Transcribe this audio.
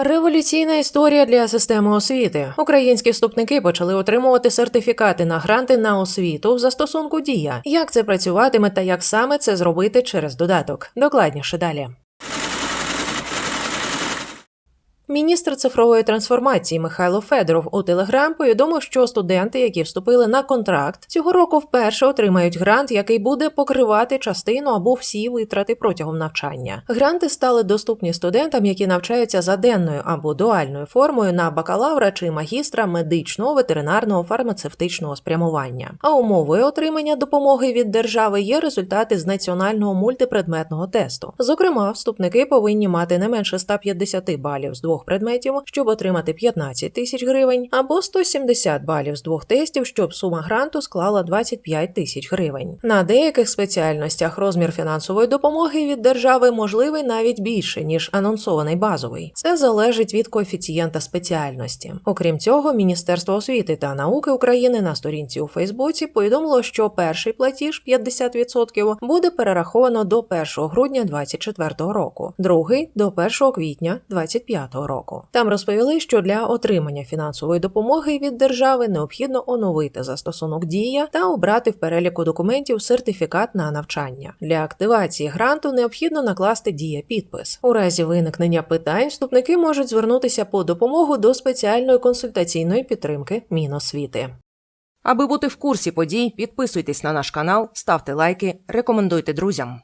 Революційна історія для системи освіти. Українські вступники почали отримувати сертифікати на гранти на освіту в застосунку Дія. Як це працюватиме та як саме це зробити через додаток? Докладніше далі. Міністр цифрової трансформації Михайло Федоров у Телеграм повідомив, що студенти, які вступили на контракт, цього року вперше отримають грант, який буде покривати частину або всі витрати протягом навчання. Гранти стали доступні студентам, які навчаються за денною або дуальною формою на бакалавра чи магістра медичного, ветеринарного, фармацевтичного спрямування. А умовою отримання допомоги від держави є результати з національного мультипредметного тесту. Зокрема, вступники повинні мати не менше 150 балів з двох предметів, щоб отримати 15 тисяч гривень, або 170 балів з двох тестів, щоб сума гранту склала 25 тисяч гривень. На деяких спеціальностях розмір фінансової допомоги від держави можливий навіть більше ніж анонсований базовий. Це залежить від коефіцієнта спеціальності. Окрім цього, Міністерство освіти та науки України на сторінці у Фейсбуці повідомило, що перший платіж 50% буде перераховано до 1 грудня 2024 року, другий до 1 квітня 2025 року. Там розповіли, що для отримання фінансової допомоги від держави необхідно оновити застосунок Дія та обрати в переліку документів сертифікат на навчання. Для активації гранту необхідно накласти дія підпис. У разі виникнення питань вступники можуть звернутися по допомогу до спеціальної консультаційної підтримки Міносвіти. Аби бути в курсі подій, підписуйтесь на наш канал, ставте лайки, рекомендуйте друзям.